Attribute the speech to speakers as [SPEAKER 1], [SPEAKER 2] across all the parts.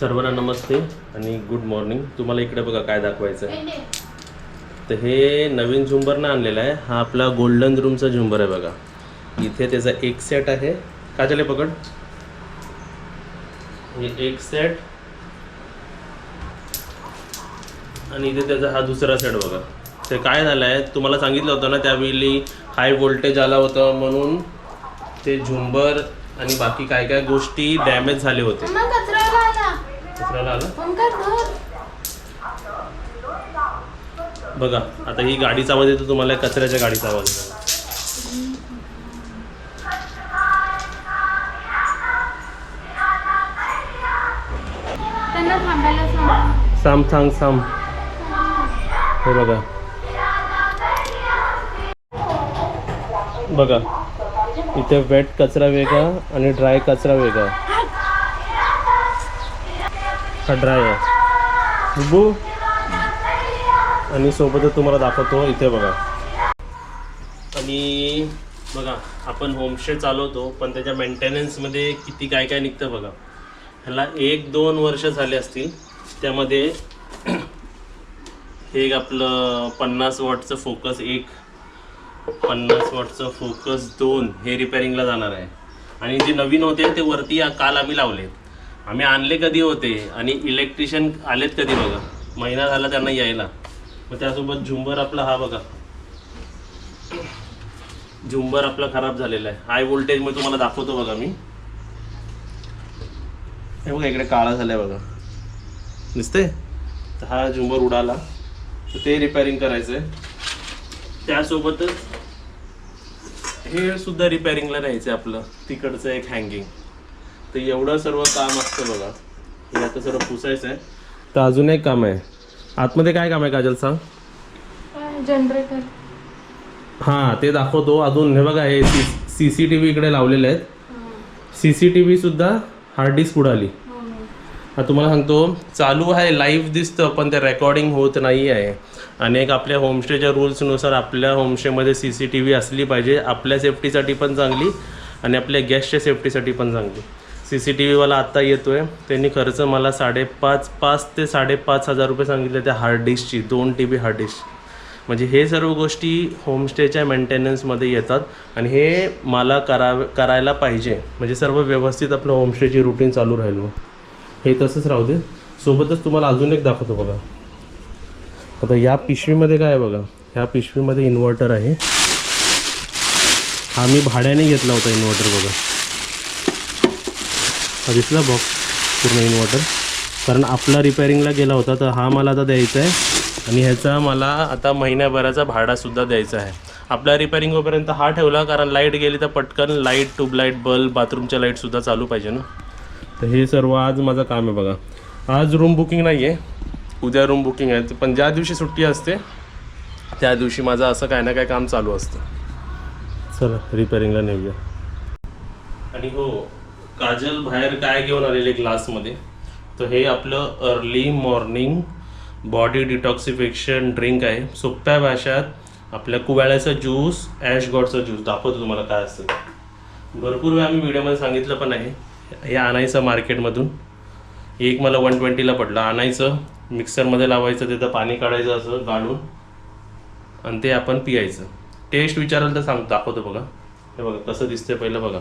[SPEAKER 1] सर्वांना नमस्ते आणि good morning तुम्हाला इकडे बघा काय दाखवायचं. आहे तर हे नवीन झुंबरनं आणलेला आहे. हा आपला गोल्डन रूमचा झुंबर आहे बघा. इथे त्याचा एक सेट आहे. का झाले पकड. हे एक सेट आणि इथे त्याचा हा दुसरा सेट बघा. ते काय झालं आहे तुम्हाला सांगितलं होतं ना त्यावेळी हाय वोल्टेज आला होता म्हणून ते झुंबर आणि बाकी काय काय गोष्टी डॅमेज झाले होते. दुसऱ्याला आलं.
[SPEAKER 2] मग काय धर
[SPEAKER 1] बघा आता ही गाडीचा आवाज येतो तुम्हाला कचऱ्याच्या गाडीचा आवाज येतो.
[SPEAKER 2] त्यांना थांबायला सांग.
[SPEAKER 1] साम सांग साम. हे बघा. बघा इथे वेट कचरा वेगळा आणि ड्राय कचरा वेगळा. हा ड्राय आहे. बुबू? आणि सोबतच तुम्हाला दाखवतो इथे बघा. आणि बघा आपण होमस्टे चालवतो पण त्याच्या मेंटेनन्समध्ये किती काय काय निघतं बघा. ह्याला एक दोन वर्ष झाले असतील त्यामध्ये हे आपलं पन्नास वॉटचं फोकस एक पन्नास वॉटचं फोकस दोन हे रिपेअरिंगला जाणार आहे. आणि जे नवीन होते ते वरती काल आम्ही लावलेत. आम्ही आणले कधी होते आणि इलेक्ट्रिशियन आलेत कधी बघा. महिना झाला त्यांना यायला. मग त्यासोबत झुंबर आपला हा बघा. झुंबर आपला खराब झालेला आहे. हाय व्होल्टेजमध्ये तुम्हाला दाखवतो बघा मी. हे बघा इकडे काळा झालाय बघा. दिसते तर हा झुंबर उडाला. तर ते रिपेअरिंग करायचं आहे त्यासोबतच हे सुद्धा रिपेअरिंगला राहायचं आपलं. तिकडचं एक हँगिंग तर एवढं सर्व काम असतं बघा. हे आता सर्व पुसायचं आहे तर अजून एक काम आहे. आतमध्ये काय काम आहे काजल सांग?
[SPEAKER 2] जनरेटर.
[SPEAKER 1] हां ते दाखवतो. अजून हे बघा हे सी सी टी व्ही इकडे लावलेले आहेत. सी सी टी व्ही सुद्धा हार्ड डिस्क उडाली हा तुम्हाला सांगतो चालू आहे लाईव्ह दिसतं पण ते रेकॉर्डिंग होत नाही आहे. आणि एक आपल्या होमस्टेच्या रूल्सनुसार आपल्या होमस्टेमध्ये सी सी टी व्ही असली पाहिजे. आपल्या सेफ्टीसाठी पण चांगली आणि आपल्या गॅसच्या सेफ्टीसाठी पण चांगली. सी सी टी व्हीवाला आत्ता येतो आहे त्यांनी खर्च मला साडेपाच पाच ते साडेपाच हजार रुपये सांगितले त्या हार्ड डिस्कची दोन टी बी हार्ड डिस्क म्हणजे हे सर्व गोष्टी होमस्टेच्या मेंटेनन्समध्ये येतात आणि हे मला करा करायला पाहिजे. म्हणजे सर्व व्यवस्थित आपलं होमस्टेची रुटीन चालू राहील मग. हे तसंच राहू दे. सोबतच तुम्हाला अजून एक दाखवतो बघा. आता या पिशवीमध्ये काय आहे बघा? ह्या पिशवीमध्ये इन्व्हर्टर आहे. हा मी भाड्याने घेतला होता इन्व्हर्टर बघा. हा दिसला बॉक्स पूर्ण इन्व्हर्टर कारण आपला रिपेअरिंगला गेला होता तर हा मला आता द्यायचा आहे. आणि ह्याचा मला आता महिन्याभराचा भाडासुद्धा द्यायचा आहे. आपला रिपेअरिंग होईपर्यंत हा ठेवला कारण लाइट गेली तर पटकन लाइट ट्यूबलाईट बल्ब बाथरूमच्या लाईटसुद्धा चालू पाहिजे ना. तर हे सर्व आज माझं काम आहे बघा. आज रूम बुकिंग नाही आहे उद्या रूम बुकिंग आहे. पण ज्या दिवशी सुट्टी असते त्या दिवशी माझं असं काय ना काय काम चालू असतं. चला रिपेअरिंगला नेऊया. आणि हो काजल बाहेर काय घेऊन आलेले ग्लासमध्ये? तर हे आपलं early morning body detoxification drink आहे. सोप्या भाषात आपल्या कुवाळ्याचा ज्यूस ॲश गॉडचा ज्यूस दाखवतो तुम्हाला काय असतं भरपूर वेळा आम्ही व्हिडिओमध्ये सांगितलं पण आहे. हे आणायचं मार्केटमधून. एक मला वन ट्वेंटीला पडलं. आणायचं मिक्सरमध्ये लावायचं तिथं पाणी काढायचं असं गाळून आणि ते आपण पियायचं. टेस्ट विचाराल तर सांग दाखवतो बघा. हे बघा कसं दिसतंय पहिलं बघा.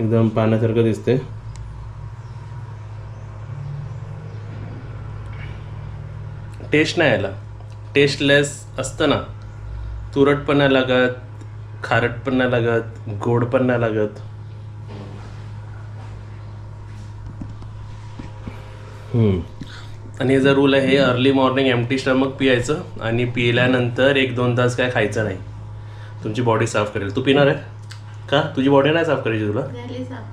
[SPEAKER 1] एकदम पाण्यासारखं दिसते टेस्ट नाही याला. टेस्टलेस असतं ना. तुरट पण नाही लागत खारट पण नाही लागत गोड पण नाही लागत. आणि हे जर रूल आहे अर्ली मॉर्निंग एमटी स्टमक पियायचं आणि पिल्यानंतर एक दोन तास काय खायचं नाही. तुमची बॉडी साफ करेल. तू पिणार आहे? का? तुझी बॉडी नाही साफ करायची तुला?
[SPEAKER 2] झाली साफ.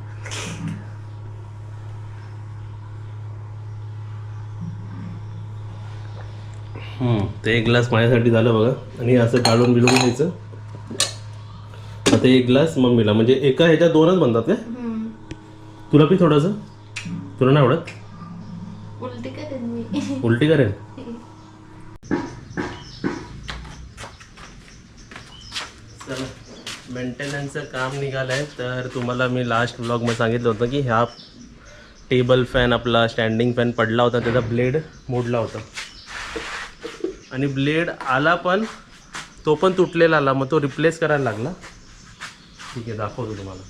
[SPEAKER 1] हम्म, ते एक ग्लास माझ्यासाठी झालं बघा. आणि असं काढून बिलून घ्यायचं. आता एक ग्लास मम्मीला म्हणजे एका ह्याच्यात दोनच बनतात काय?
[SPEAKER 2] हम्म.
[SPEAKER 1] तुला पी थोडंसं? तुला नाही आवडत?
[SPEAKER 2] उलटी करेन मी.
[SPEAKER 1] उलटी करेल चला मेंटेनन्सचं काम निघालं आहे तर तुम्हाला मी लास्ट ब्लॉगमध्ये सांगितलं होतं की ह्या टेबल फॅन आपला स्टँडिंग फॅन पडला होता त्याचा ब्लेड मोडला होता. आणि ब्लेड आला पण तो पण तुटलेला आला मग तो रिप्लेस करायला लागला. ठीक आहे दाखवतो तुम्हाला.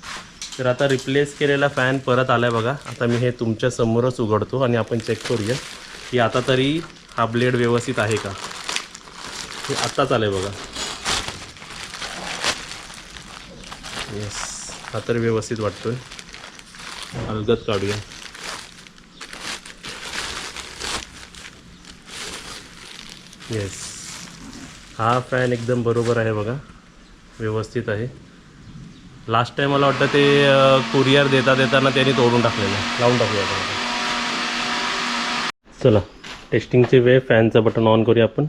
[SPEAKER 1] तर आता रिप्लेस केलेला फॅन परत आला आहे बघा. आता मी हे तुमच्या समोरच उघडतो आणि आपण चेक करूया की आता तरी हा ब्लेड व्यवस्थित आहे का? हे आत्ताच आलं आहे बघा. येस हा तर व्यवस्थित वाटतोय. अलगद काढूया. येस हा फॅन एकदम बरोबर आहे बघा. व्यवस्थित आहे. लास्ट टाइम मला वाटतं ते कुरिअर देता देताना त्यांनी तोडून टाकलेलं आहे. लावून टाकूया चला. टेस्टिंगचे वेळ फॅनचं बटन ऑन करूया आपण.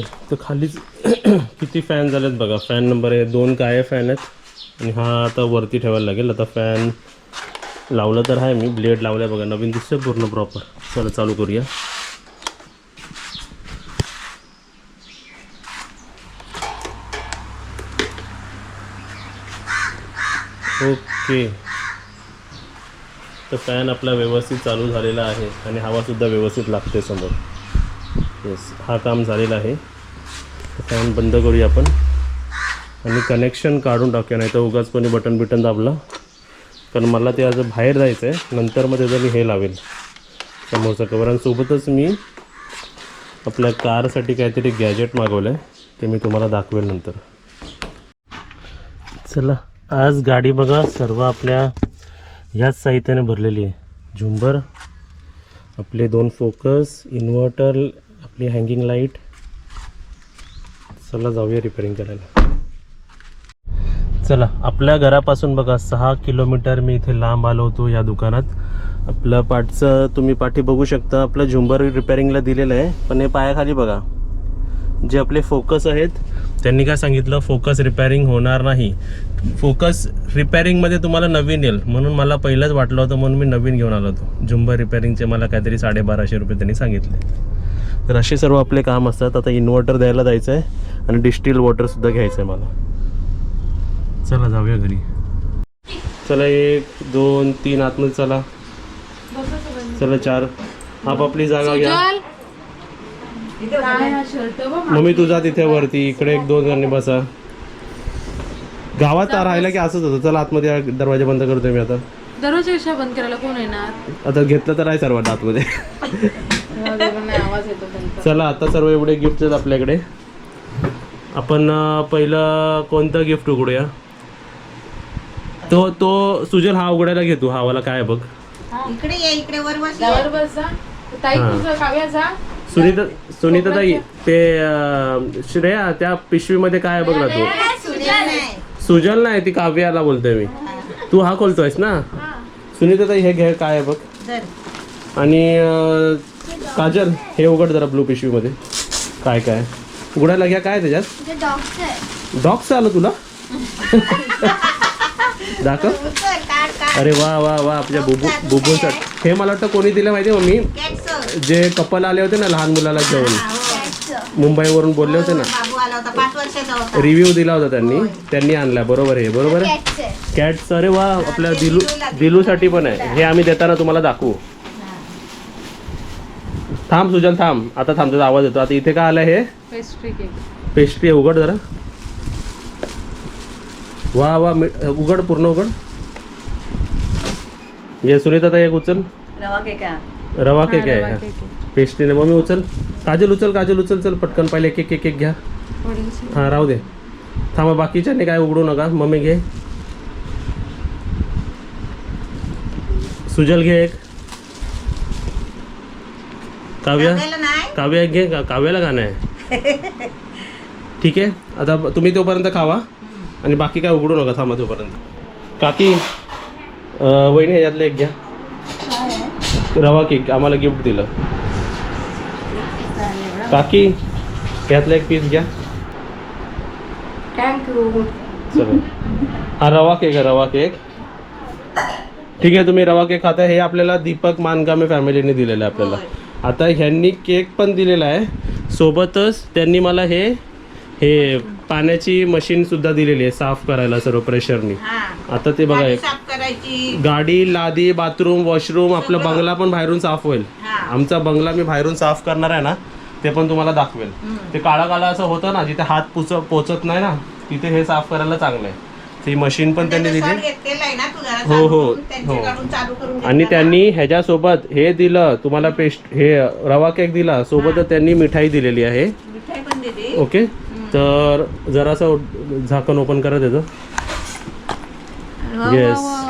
[SPEAKER 1] ओके, तर खालीच किती फॅन झालेत बघा. फॅन नंबर आहे दोन काय फॅन आहेत. आणि हा आता वरती ठेवायला लागेल. आता फॅन लावलं तर आहे मी. ब्लेड लावल्या बघा. नवीन दिसतं पूर्ण प्रॉपर चला चालू करूया. ओके. तर फॅन आपला व्यवस्थित चालू झालेला आहे. आणि हवासुद्धा व्यवस्थित लागते समोर. येस हा काम झालेला आहे. फॅन बंद करूया आपण. आणि कनेक्शन काढून टाकूया नाही तर उगाच कोणी बटन बिटन दाबला कारण मला ते आज बाहेर जायचं आहे नंतर मग त्याचं मी हे लावेल. समोरचं कवर आणि सोबतच मी आपल्या कारसाठी काहीतरी गॅजेट मागवलं आहे ते मी तुम्हाला दाखवेल नंतर. चला आज गाडी बघा सर्व आपल्या ह्याच साहित्याने भरलेली आहे. झुंबर आपले दोन फोकस इन्व्हर्टर आपली हँगिंग लाइट चला जाऊया रिपेअरिंग करायला. चला आपल्या घरापासून बघा सहा किलोमीटर मी इथे लांब आलो होतो या दुकानात. आपलं पाठचं तुम्ही पाठी बघू शकता. आपलं झुंबर रिपेअरिंगला दिलेलं आहे पण हे पायाखाली बघा. जे आपले फोकस आहेत त्यांनी काय सांगितलं? फोकस रिपेअरिंग होणार नाही. फोकस रिपेअरिंगमध्ये तुम्हाला नवीन येईल. म्हणून मला पहिलंच वाटलं होतं म्हणून मी नवीन घेऊन आलो होतो. झुंबर रिपेअरिंगचे मला काहीतरी साडेबाराशे रुपये त्यांनी सांगितले. तर असे सर्व आपले काम असतात. आता इन्व्हर्टर द्यायला जायचं आहे आणि डिस्टिल वॉटरसुद्धा घ्यायचं आहे मला. चला जाऊया घरी. चला एक दोन तीन आतमध्ये चला. चला चार. आपापली जागा घ्या. मम्मी तू जा तिथे वरती. इकडे एक दोन जणांनी बसा. गावात राहिलं की असंच होतं. चला आतमध्ये या, दरवाजा बंद करतोय मी आता.
[SPEAKER 2] दररोज रिक्षा बंद करायला कोण येणार?
[SPEAKER 1] आता घेतलं तर आहे सर्वात आतमध्ये.
[SPEAKER 2] आवाज येतो त्यांचा
[SPEAKER 1] चला आता सर्व एवढे गिफ्ट आहेत आपल्याकडे. आपण अं, पहिलं कोणतं गिफ्ट उघडूया? तो तो सुजल हा उघडायला घेतो हा वाला काय आहे बघ.
[SPEAKER 3] इकडे ये इकडे वर बस
[SPEAKER 2] त्यावर बस जा. ताई
[SPEAKER 1] हा.
[SPEAKER 2] तुझं काव्या जा.
[SPEAKER 1] सुनीता सुनीता ताई ते अं, श्रेया त्या पिशवीमध्ये काय आहे बघ ना तू? सुजल नाही. ती काव्याला बोलतोय मी. तू हा खोलतोयस ना? सुनीता ताई हे घे काय आहे बघ.
[SPEAKER 3] धर.
[SPEAKER 1] आणि अं, काजल हे उघड जरा ब्लू पिशवीमध्ये. काय काय? उघडायला घ्या काय आहे त्याच्यात? डॉक्स आलं तुला? दाखव.
[SPEAKER 3] उचल, काढ काढ.
[SPEAKER 1] अरे वा वा वा आपल्या बुबू बुबूसाठी हे मला वाटतं कोणी दिलं माहिती मम्मी
[SPEAKER 3] कॅट्स
[SPEAKER 1] जे कपल आले होते ना लहान मुलाला घेऊन
[SPEAKER 3] हो.
[SPEAKER 1] मुंबईवरून बोलले होते ना.
[SPEAKER 3] बाबू आला होता पाच वर्षाचा होता.
[SPEAKER 1] रिव्ह्यू दिला होता त्यांनी. त्यांनी आणला बरोबर आहे बरोबर आहे? कॅट्स अरे वा आपल्या दिलू दिलूसाठी पण आहे. हे आम्ही देताना तुम्हाला दाखवू. थांब सुजल थांब. आता थांब तुझा आवाज येतो. आता इथे काय आलं हे?
[SPEAKER 2] पेस्ट्री केक
[SPEAKER 1] पेस्ट्री आहे. उघड जरा. वा वा मी- उघड पूर्ण उघड. ये सुनीता ताई एक उचल.
[SPEAKER 3] रवा केक
[SPEAKER 1] रवा केक आहे हा. पेस्ट्रीने मम्मी उचल. काजल उचल काजल उचल चल पटकन. पहिले एक एक एक एक घ्या. हां राहू दे. थांबा बाकीच्याने काय उघडू नका. मम्मी घे. सुजल घे एक. काव्या? काव्या एक घे. का काव्याला गाणं आहे. ठीक आहे. आता तुम्ही तोपर्यंत खावा. आणि बाकी काय उघडू नका. थांबा तोपर्यंत. काकी वहिनी ह्याच्यातलं एक घ्या. रवा केक आम्हाला गिफ्ट दिलं. काकी ह्यातला एक पीस घ्या.
[SPEAKER 2] थँक्यू
[SPEAKER 1] चलो. हा रवा केक आहे रवा केक. ठीक आहे तुम्ही रवा केक खाता. हे आपल्याला दीपक मानकामे फॅमिलीने दिलेलं आहे आपल्याला. आता ह्यांनी केक पण दिलेला आहे. सोबतच त्यांनी मला हे हे पाण्याची मशीन सुद्धा दिलेली आहे साफ करायला सर्व प्रेशरनी आता ते बघा एक.
[SPEAKER 3] करायची
[SPEAKER 1] गाडी लादी बाथरूम वॉशरूम आपला
[SPEAKER 3] सगळं.
[SPEAKER 1] बंगला पण बाहेरून साफ होईल.
[SPEAKER 3] हा.
[SPEAKER 1] आमचा बंगला मी बाहेरून साफ करणार आहे ना ते पण तुम्हाला दाखवेल. ते काळा काळा असं होतं ना जिथे हात पुच पोचत नाही ना तिथे हे साफ करायला चांगलं आहे. ती मशीन पण त्यांनी
[SPEAKER 3] त्याचं
[SPEAKER 1] दिली.
[SPEAKER 3] सर घेतलेलं आहे ना तू जरा
[SPEAKER 1] हो, हो,
[SPEAKER 3] त्यांच्याकडून चालू करून
[SPEAKER 1] आणि
[SPEAKER 3] घेतलं
[SPEAKER 1] त्यांनी ह्याच्यासोबत हे दिलं तुम्हाला पेस्ट हे रवा केक दिला सोबतच त्यांनी मिठाई दिलेली आहे.
[SPEAKER 3] ना. मिठाई पण दिली.
[SPEAKER 1] ओके? तर जरासं झाकण ओपन करा त्याचं.
[SPEAKER 3] वा.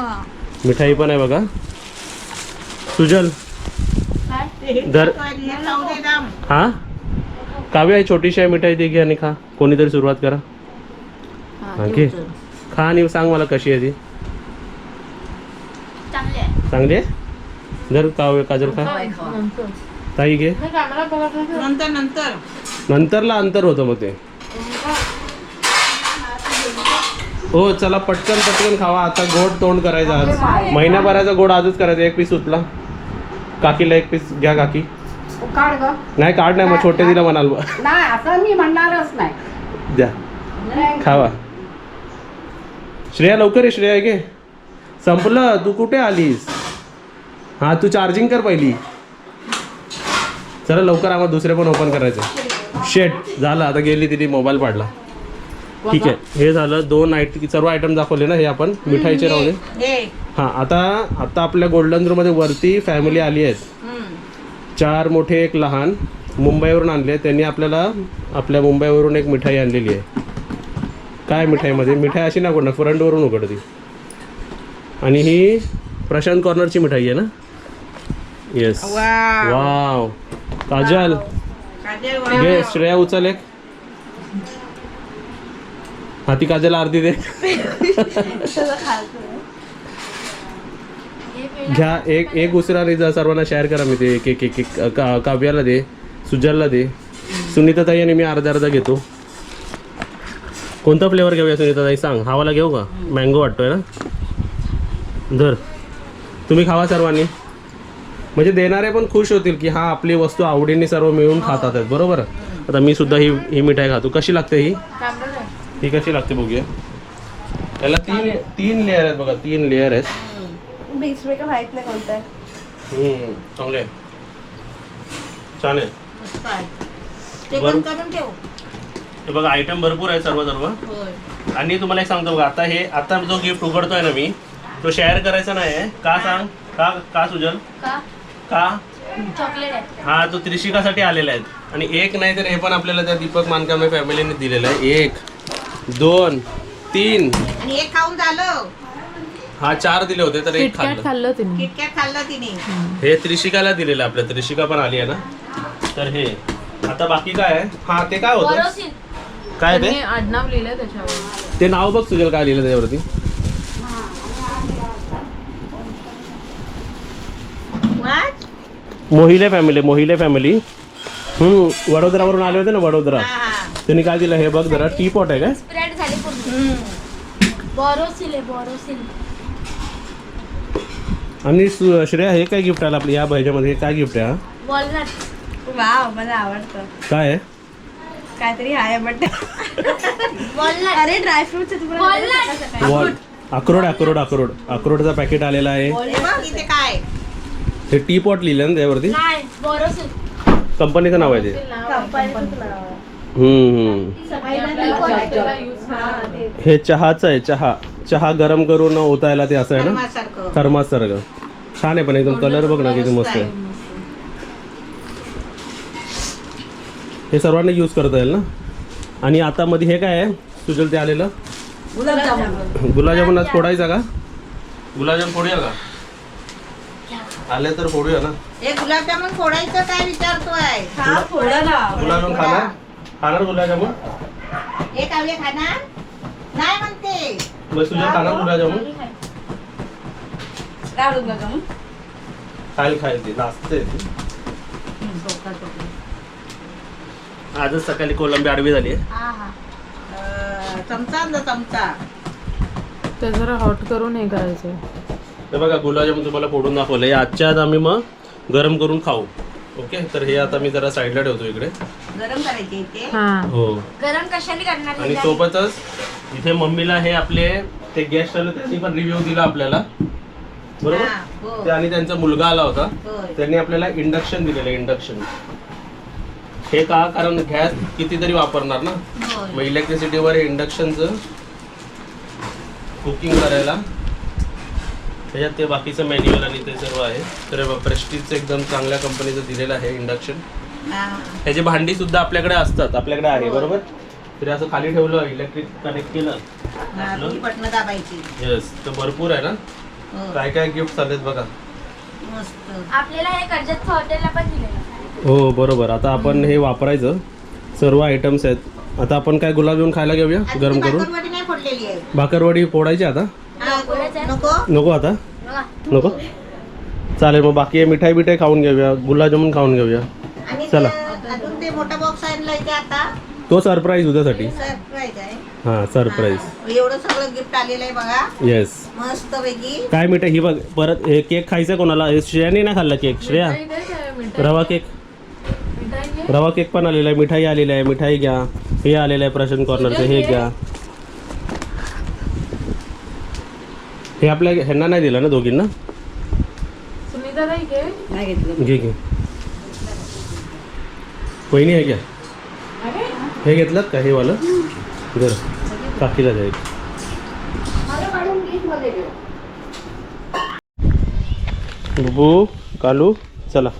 [SPEAKER 1] मिठाई पण आहे बघा. सुजल.
[SPEAKER 3] हे
[SPEAKER 1] दर-
[SPEAKER 3] हे.
[SPEAKER 1] हा? काव्य आहे छोटीशी आहे मिठाई दे घे आणि खा. कोणीतरी सुरुवात करा. हा, घे. खा आणि सांग मला कशी आहे ती. चांगली आहे. जर काव्य काजल खा. ताई घे. नंतरला अंतर होतं मग ते. हो चला पटकन पटकन खावा. आता गोड तोंड करायचं आज. महिन्याभराचा गोड आजच करायचा. एक पीस उचला काकीला एक पीस घ्या काकी.
[SPEAKER 4] काढ ग.
[SPEAKER 1] नाही काढ नाही मग छोटे दिला म्हणाल बा.
[SPEAKER 4] नाही असं मी म्हणणारच नाही.
[SPEAKER 1] द्या. खावा. श्रेया लवकर ये श्रेया घे संपलं. तू कुठे आलीस? हा तू चार्जिंग कर पहिली. चला लवकर आम्हाला दुसरे पण ओपन करायचे. शेट झालं. आता गेली तिने मोबाईल पाडला. ठीक आहे. हे झालं. दोन आयट सर्व आयटम दाखवले ना हे आपण? मिठाईचे दे
[SPEAKER 3] हे.
[SPEAKER 1] हां आता आता आपल्या गोल्डन रूममध्ये वरती फॅमिली आली आहेत. चार मोठे एक लहान. मुंबईवरून आणले. त्यांनी आपल्याला आपल्या मुंबईवरून एक मिठाई आणलेली आहे. काय मिठाईमध्ये मिठाई अशी ना कोणा फ्रंटवरून उघडती. आणि ही प्रशांत कॉर्नरची मिठाई आहे ना? Yes
[SPEAKER 3] wow.
[SPEAKER 1] काजल. श्रेया उचल एक. हा ती काजल अर्धी दे. घ्या एक एक उसरा रे जा सर्वांना शेअर करा मी ते एक एक एक एक का काव्याला दे सुजलला दे. सुनीताताई आणि मी अर्धा अर्धा घेतो. कोणता फ्लेवर घेऊया सुनीताताई? सांग. हा वाला घेऊ का? मँगो वाटतोय ना? धर. तुम्ही खावा सर्वांनी. म्हणजे देणारे पण खुश होतील की हा आपली वस्तू आवडीने सर्व मिळून खातात. आहेत बरोबर? आता मी सुद्धा ही ही मिठाई खातो. कशी लागते ही? ही कशी लागते बघूया. याला तीन तीन लेअर आहेत बघा तीन लेअर आहेत.
[SPEAKER 5] बीच का माहीत नाही कोणतं आहे.
[SPEAKER 1] चांगले. छान बघा आयटम भरपूर आहे सर्व सर्व आणि तुम्हाला एक सांगतो बघा आता हे आता जो गिफ्ट उघडतोय ना मी तो शेअर करायचा नाही आहे. का सांग? का का सुजल?
[SPEAKER 5] का?
[SPEAKER 1] हा तो त्रिशिकासाठी आलेला आहे. आणि एक नाही तर हे पण आपल्याला त्या दीपक मानकामे फॅमिलीने दिलेलं आहे. एक. दोन तीन.
[SPEAKER 3] आणि एक खाऊन झालं.
[SPEAKER 1] हा चार दिले होते तर एक
[SPEAKER 2] किटकॅट
[SPEAKER 1] खाल्लं.
[SPEAKER 2] खाल्लं तिने.
[SPEAKER 3] किटकॅट खाल्लं तिने.
[SPEAKER 1] हे त्रिशिकाला दिलेलं आपल्या त्रिशिका पण आली आहे ना? तर हे आता बाकी काय आहे? हा ते काय होतं? काय ते?
[SPEAKER 2] त्यांनी आडनाव लिहिलंय त्याच्यावर.
[SPEAKER 1] ते नाव बघ तुझ्या काय लिहिलं त्याच्यावरती.
[SPEAKER 3] What?
[SPEAKER 1] Mohile family Mohile family हम्म वडोदरावरून आले होते ना वडोदरा.
[SPEAKER 3] हा, हा.
[SPEAKER 1] त्यांनी काय दिलं? हे बघ जरा टी पॉट आहे काय?
[SPEAKER 5] बरोसील आहे बरोसील.
[SPEAKER 1] आणि सु- श्रेया हे काय गिफ्ट आलं आपल्या या ह्याच्यामध्ये काय गिफ्ट आहे हा?
[SPEAKER 5] वॉलनट.
[SPEAKER 4] वाव मला आवडतं.
[SPEAKER 1] काय आहे?
[SPEAKER 4] काहीतरी आहे बट
[SPEAKER 5] वॉलनट.
[SPEAKER 4] अरे ड्रायफ्रुट्स आहे तुम्हाला
[SPEAKER 5] वॉलनट.
[SPEAKER 1] वॉल अक्रोड अक्रोड अक्रोड. अक्रोडचा पॅकेट आलेला आहे.
[SPEAKER 3] हे इथे काय
[SPEAKER 1] हे टी पॉट लिहिलं ना त्यावरती?
[SPEAKER 5] नाही बरोसील.
[SPEAKER 1] कंपनीचं नाव आहे ते.
[SPEAKER 4] कंपनीचं नाव
[SPEAKER 1] हे चहाचं आहे चहा. चहा गरम करून ओतायला ते असं आहे ना?
[SPEAKER 3] थर्मासारखं.
[SPEAKER 1] थर्मास सारखं छान आहे पण एकदम कलर बघ ना किती मस्त आहे. हे सर्वांना यूज करता येईल ना? आणि आता मध्ये हे काय आहे? सुजल ते आलेलं?
[SPEAKER 3] गुलाबजामुन.
[SPEAKER 1] गुलाबजामुन आज फोडायचा का? गुलाबजामुन फोडूया का? आले तर फोडूया ना?
[SPEAKER 3] हे गुलाबजामुन फोडायचं काय विचारतोय?
[SPEAKER 4] हा
[SPEAKER 1] गुलाबजामुन खाणार? खाणार गुलाबजामुन
[SPEAKER 3] हे कावले खाणार? नाही म्हणते.
[SPEAKER 1] मग सुजल खाणार गुलाबजामुन
[SPEAKER 4] मग.
[SPEAKER 1] खाईल खाईल ते नाचते आजच सकाळी कोलंबी आडवी झाली
[SPEAKER 3] चमचा ना चमचा.
[SPEAKER 2] ते जरा हॉट करून हे करायचं
[SPEAKER 1] हे बघा गुलाबजामुन तुम्हाला फोडून दाखवलं हे आजच्या आज आम्ही मग गरम करून खाऊ. ओके? तर हे आता मी जरा साईडला ठेवतो इकडे.
[SPEAKER 3] गरम करायचे
[SPEAKER 2] हा.
[SPEAKER 1] हो.
[SPEAKER 5] गरम कशाने करणार
[SPEAKER 1] आणि सोबतच इथे मम्मीला हे आपले ते गेस्ट आले त्यांनी पण रिव्ह्यू दिला आपल्याला.
[SPEAKER 3] हा,
[SPEAKER 1] बरोबर?
[SPEAKER 3] हो.
[SPEAKER 1] ते आणि त्यांचा मुलगा आला होता.
[SPEAKER 3] होय.
[SPEAKER 1] त्यांनी आपल्याला इंडक्शन दिलेलं इंडक्शन हे का? कारण गॅस कितीतरी वापरणार ना?
[SPEAKER 3] होय.
[SPEAKER 1] मग इलेक्ट्रिसिटीवर इंडक्शनचं कुकिंग करायला. त्याच्यात ते बाकीचं मॅन्युअल आणि ते सर्व आहे. तर प्रेस्टिजचं एकदम चांगल्या कंपनीचं दिलेलं आहे इंडक्शन
[SPEAKER 3] हा.
[SPEAKER 1] ह्याची भांडी सुद्धा आपल्याकडे असतात आपल्याकडे आहे बरोबर? तरी असं खाली ठेवलं इलेक्ट्रिक कनेक्ट केलं.
[SPEAKER 3] हा, ती बटणं दाबायची.
[SPEAKER 1] येस तर भरपूर आहे ना?
[SPEAKER 3] हो.
[SPEAKER 1] काय काय गिफ्ट आलेत बघा.
[SPEAKER 3] मस्त.
[SPEAKER 5] आपल्याला हे कर्जत हॉटेलला पण दिलेलं
[SPEAKER 1] हो बरोबर. आता आपण हे वापरायचं. सर्व आयटम्स आहेत. आता आपण काय गुलाबजामुन खायला घेऊया? गरम करून?
[SPEAKER 3] भाकरवडी नाही फोडलेली आहे.
[SPEAKER 1] भाकरवडी फोडायची आता?
[SPEAKER 3] हा? नको.
[SPEAKER 1] नको आता? नको. चालेल मग बाकी मिठाई बिठाई खाऊन घेऊया. गुलाबजामुन खाऊन घेऊया.
[SPEAKER 3] आणि
[SPEAKER 1] चला.
[SPEAKER 3] ते- अजून ते मोठा बॉक्स आणलाय ते आता.
[SPEAKER 1] तो सरप्राईज उद्यासाठी.
[SPEAKER 3] सरप्राईज आहे.
[SPEAKER 1] हां सरप्राईज
[SPEAKER 3] हा, एवढं सगळं गिफ्ट आलेलं आहे बघा.
[SPEAKER 1] येस
[SPEAKER 3] मस्त पैकी.
[SPEAKER 1] काय मिठाई? ही बघ परत हे केक खायचा कोणाला? हे श्रेयाने ना खाल्ला केक श्रेया?
[SPEAKER 2] मिठाई मिठाई.
[SPEAKER 1] रवा केक
[SPEAKER 2] मिठाई
[SPEAKER 1] रवा केक पण आलेला आहे. मिठाई आलेली आहे. मिठाई घ्या. हे आलेलं आहे प्रशांत कॉर्नरचं हे घ्या. हे आपल्या ह्यांना नाही दिलं ना दोघींना?
[SPEAKER 2] सुनीता ताई घे.
[SPEAKER 3] नाही घेतलं
[SPEAKER 1] घे घे. वहिनी हे घ्या हे. घेतलं का हे वालं? घर काकीला एक. बुबू कालू चला.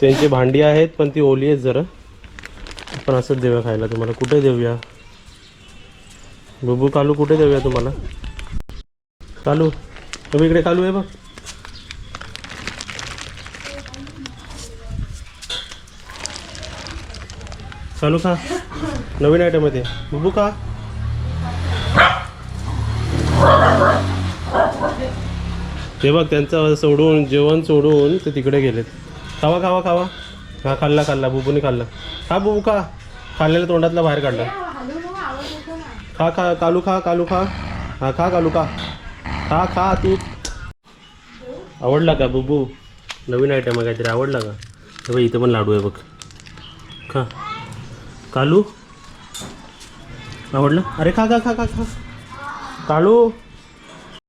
[SPEAKER 1] त्यांची भांडी आहेत पण ती ओली आहेत जरा. आपण असंच देऊया खायला तुम्हाला. कुठे देऊया? बुबू कालू कुठे देऊया तुम्हाला? कालू तुम्ही इकडे कालू आहे बघ. चालू खा नवीन आयटम आहे ते. बुबू का? ते बघ त्यांचं सोडून जेवण सोडून ते तिकडे गेलेत. खावा खावा खावा. हा खाल्ला खाल्ला. बुबूने खाल्ला. खा बुबू खा. खाल्लेल्या तोंडातला बाहेर काढला. खा खा कालू खा कालू खा. हा खा कालू खा. खा खा तू. आवडला का बुबू? नवीन आयटम आहे काहीतरी. आवडला का? बघ इथं पण लाडू आहे बघ. खा. कालू? आवडलं? अरे खा खा खा खा खा. कालू?